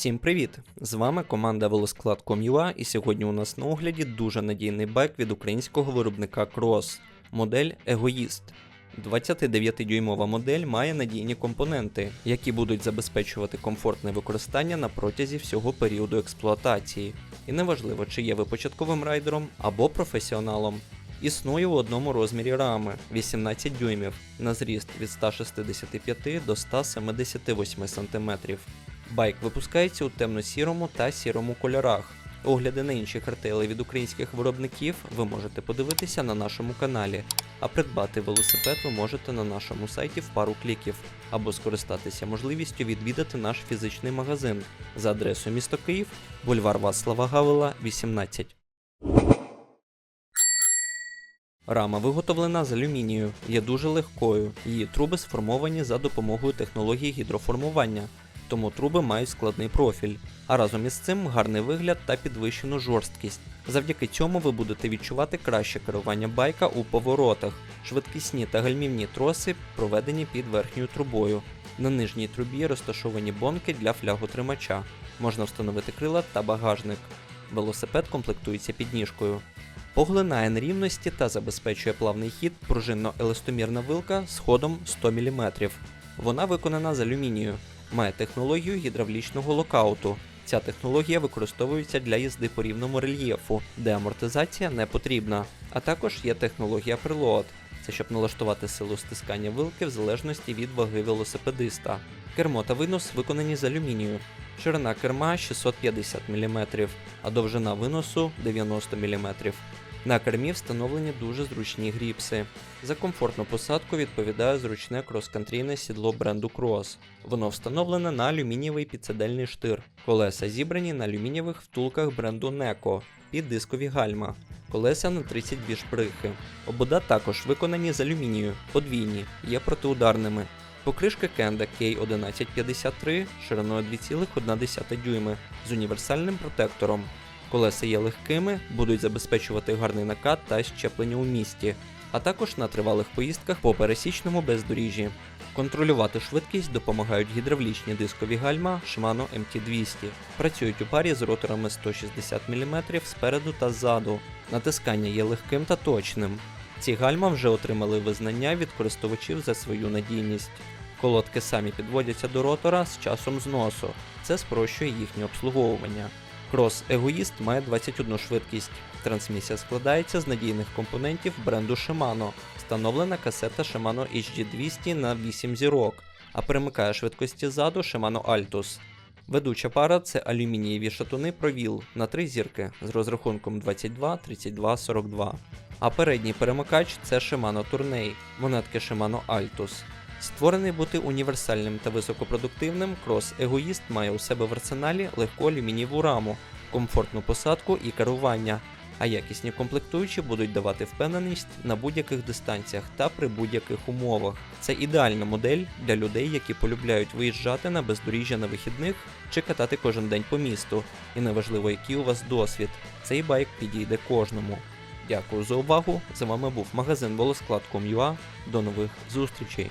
Всім привіт! З вами команда Велосклад.com.ua і сьогодні у нас на огляді дуже надійний байк від українського виробника Cross, модель Егоїст. 29-дюймова модель має надійні компоненти, які будуть забезпечувати комфортне використання на протязі всього періоду експлуатації. І неважливо, чи є ви початковим райдером або професіоналом. Існує у одному розмірі рами 18 дюймів на зріст від 165 до 178 см. Байк випускається у темно-сірому та сірому кольорах. Огляди на інші картели від українських виробників ви можете подивитися на нашому каналі, а придбати велосипед ви можете на нашому сайті в пару кліків або скористатися можливістю відвідати наш фізичний магазин за адресою місто Київ, бульвар Вацлава Гавела, 18. Рама виготовлена з алюмінію, є дуже легкою. Її труби сформовані за допомогою технології гідроформування, тому труби мають складний профіль, а разом із цим гарний вигляд та підвищену жорсткість. Завдяки цьому ви будете відчувати краще керування байка у поворотах. Швидкісні та гальмівні троси проведені під верхньою трубою. На нижній трубі розташовані бонки для фляготримача. Можна встановити крила та багажник. Велосипед комплектується підніжкою. Поглинає нерівності та забезпечує плавний хід пружинно-еластомірна вилка з ходом 100 мм. Вона виконана з алюмінію, має технологію гідравлічного локауту. Ця технологія використовується для їзди по рівному рельєфу, де амортизація не потрібна. А також є технологія прилот. Це щоб налаштувати силу стискання вилки в залежності від ваги велосипедиста. Кермо та винос виконані з алюмінію. Ширина керма 650 мм, а довжина виносу 90 мм. На кермі встановлені дуже зручні гріпси. За комфортну посадку відповідає зручне крос-кантрійне сідло бренду Cross. Воно встановлене на алюмінієвий підседельний штир. Колеса зібрані на алюмінієвих втулках бренду Neco під дискові гальма. Колеса на 32 шприхи. Обода також виконані з алюмінію, подвійні, є протиударними. Покришка Kenda K1153 шириною 2,1 дюйми з універсальним протектором. Колеса є легкими, будуть забезпечувати гарний накат та щеплення у місті, а також на тривалих поїздках по пересічному бездоріжжі. Контролювати швидкість допомагають гідравлічні дискові гальма Shimano MT200. Працюють у парі з роторами 160 мм спереду та ззаду. Натискання є легким та точним. Ці гальма вже отримали визнання від користувачів за свою надійність. Колодки самі підводяться до ротора з часом зносу. Це спрощує їхнє обслуговування. Крос Егоїст має 21 швидкість. Трансмісія складається з надійних компонентів бренду Shimano, встановлена касета Shimano HD200 на 8 зірок, а перемикає швидкості ззаду Shimano Altus. Ведуча пара це алюмінієві шатуни провіл на 3 зірки з розрахунком 22, 32, 42. А передній перемикач це Shimano Tourney, монетки Shimano Altus. Створений бути універсальним та високопродуктивним, крос Егоїст має у себе в арсеналі легку алюмінієву раму, комфортну посадку і керування, а якісні комплектуючі будуть давати впевненість на будь-яких дистанціях та при будь-яких умовах. Це ідеальна модель для людей, які полюбляють виїжджати на бездоріжжя на вихідних чи катати кожен день по місту. І неважливо, який у вас досвід, цей байк підійде кожному. Дякую за увагу. З вами був магазин Волосклад.com.ua. До нових зустрічей.